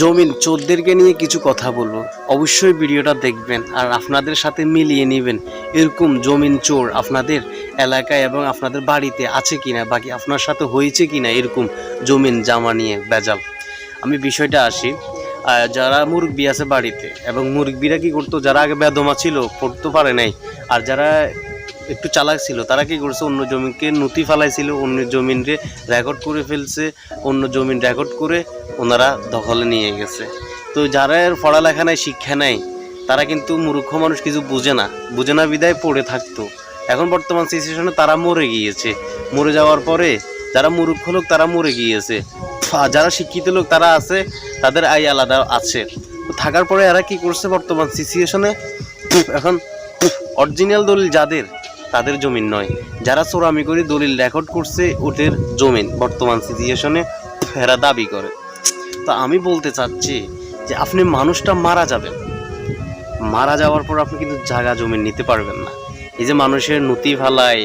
জমিন চোরদেরকে নিয়ে কিছু কথা বলব। অবশ্যই ভিডিওটা দেখবেন আর আপনাদের সাথে মিলিয়ে নেবেন এরকম জমিন চোর আপনাদের এলাকায় এবং আপনাদের বাড়িতে আছে কিনা, বাকি আপনার সাথে হয়েছে কিনা এরকম জমিন জামা নিয়ে বেজাল আমি বিষয়টা আসি। যারা মুরব্বী আছে বাড়িতে এবং মুরব্বীরা কি করতো, যারা আগে বেদমা ছিল, পড়তে পারে নাই। আর যারা একটু চালাক ছিল, তারা কি করছে? অন্য জমিকে নথি ফালাইছিল, অন্য জমিনকে রেকর্ড করে ফেলছে, অন্য জমিন রেকর্ড করে ওনারা দখলে নিয়ে গেছে। তো যারা পড়ালেখা নাই, শিক্ষা নাই, তারা কিন্তু মূর্খ মানুষ কিছু বুঝে না। বুঝে না বিদায় পড়ে থাকতো। এখন বর্তমান সিচুয়েশনে তারা মরে গিয়েছে। মরে যাওয়ার পরে যারা মূর্খ লোক, তারা মরে গিয়েছে। যারা শিক্ষিত লোক, তারা আছে, তাদের আই আলাদা আছে। তো থাকার পরে এরা কি করছে বর্তমান সিচুয়েশনে এখন অরিজিনাল দলিল যাদের তাদের জমিন নয়। যারা চোরামি করে দলিল রেকর্ড করছে, ওদের জমিন বর্তমান সিচুয়েশনে ফেরা দাবি করে। তো আমি বলতে চাচ্ছি যে আপনি মানুষটা মারা যাবেন। মারা যাওয়ার পর আপনি কিন্তু জায়গা জমি নিতে পারবেন না। এই যে মানুষের নথি ফালায়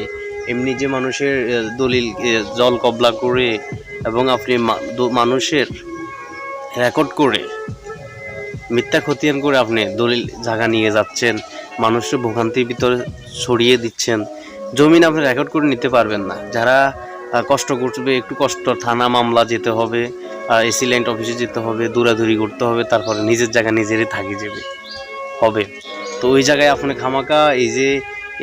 এমনি যে মানুষের দলিল জল কবলা করে এবং আপনি মানুষের রেকর্ড করে মিথ্যা খতিয়ান করে আপনি দলিল জায়গা নিয়ে যাচ্ছেন মানুষের ভোগান্তির ভিতরে ছড়িয়ে দিচ্ছেন। জমিন আপনি রেকর্ড করে নিতে পারবেন না। যারা কষ্ট করবে, একটু কষ্ট, থানা মামলা যেতে হবে এসি ল্যান্ড অফিসে যেতে হবে, দৌড়াদৌড়ি করতে হবে, তারপরে নিজের জায়গা নিজেরই থাকি যাবে, হবে। তো ওই জায়গায় আপনি খামাকা, এই যে,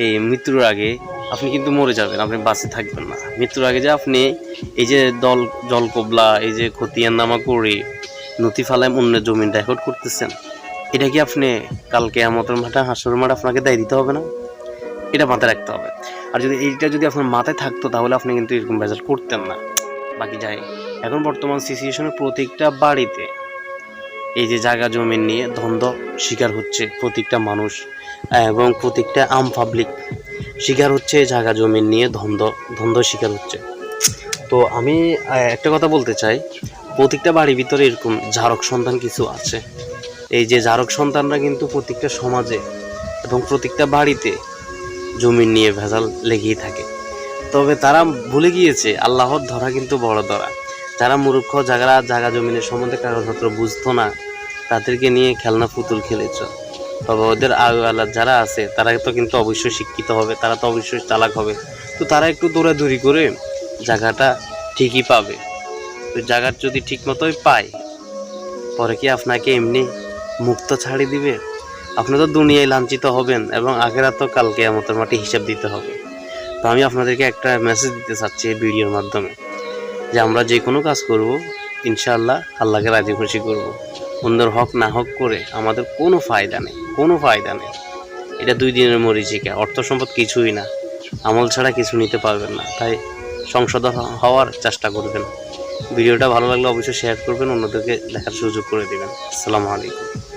এই মৃত্যুর আগে আপনি কিন্তু মরে যাবেন, আপনি বাসে থাকবেন না। মৃত্যুর আগে যে আপনি এই যে দল জল কবলা এই যে খতিয়ান নামা করে নথি ফালায় অন্য জমিন রেকর্ড করতেছেন এটা কি আপনি কালকে আমাদের মাঠে হাসর মাঠ আপনাকে দায় দিতে হবে না? এটা মাথায় রাখতে হবে। আর যদি এইটা যদি আপনার মাথায় থাকতো, তাহলে আপনি কিন্তু এরকম রেজাল্ট করতেন না। বাকি যাই। এখন বর্তমান সিচুয়েশনে প্রত্যেকটা বাড়িতে এই যে জায়গা জমি নিয়ে দ্বন্দ্ব শিকার হচ্ছে প্রত্যেকটা মানুষ এবং প্রত্যেকটা আম পাবলিক শিকার হচ্ছে, জায়গা জমি নিয়ে দ্বন্দ্ব দ্বন্দ্ব শিকার হচ্ছে। তো আমি একটা কথা বলতে চাই প্রত্যেকটা বাড়ির ভিতরে এরকম জারক সন্তান কিছু আছে? এই যে জারক সন্তানরা কিন্তু প্রত্যেকটা সমাজে এবং প্রত্যেকটা বাড়িতে জমি নিয়ে ভেজাল লেগেই থাকে। তবে তারা ভুলে গিয়েছে, আল্লাহর ধরা কিন্তু বড় ধরা। যারা মূর্খ, যারা জাগা জমিনের সম্বন্ধে কাগজপত্র বুঝতো না, তাদেরকে নিয়ে খেলনা পুতুল খেলেছ। তবে ওদের আওয়ালা যারা আছে, তারা তো কিন্তু অবশ্যই শিক্ষিত হবে, তারা তো অবশ্যই চালাক হবে। তো তারা একটু দৌড়াদৌড়ি করে জায়গাটা ঠিকই পাবে। তো জায়গা যদি ঠিক মতোই পায়, পরে কি আপনাকে এমনি মুক্ত ছাড়ি দিবে? আপনি তো দুনিয়ায় লাঞ্ছিত হবেন এবং আগেরা তো কালকে আমাদের মাঠে হিসাব দিতে হবে। তো আমি আপনাদেরকে একটা মেসেজ দিতে চাচ্ছি এই ভিডিওর মাধ্যমে, যে আমরা যে কোনো কাজ করব, ইনশাআল্লাহ আল্লাহকে রাজি খুশি করব। অন্যের হক না হক করে আমাদের কোনো ফায়দা নেই, কোনো ফায়দা নেই। এটা দুই দিনের মরিচিকা, অর্থ সম্পদ কিছুই না। আমল ছাড়া কিছু নিতে পারবেন না। তাই সংশোধন হওয়ার চেষ্টা করবেন। ভিডিওটা ভালো লাগলে অবশ্যই শেয়ার করবেন অন্যদেরকে দেখার সুযোগ করে দেবেন। আসসালামু আলাইকুম।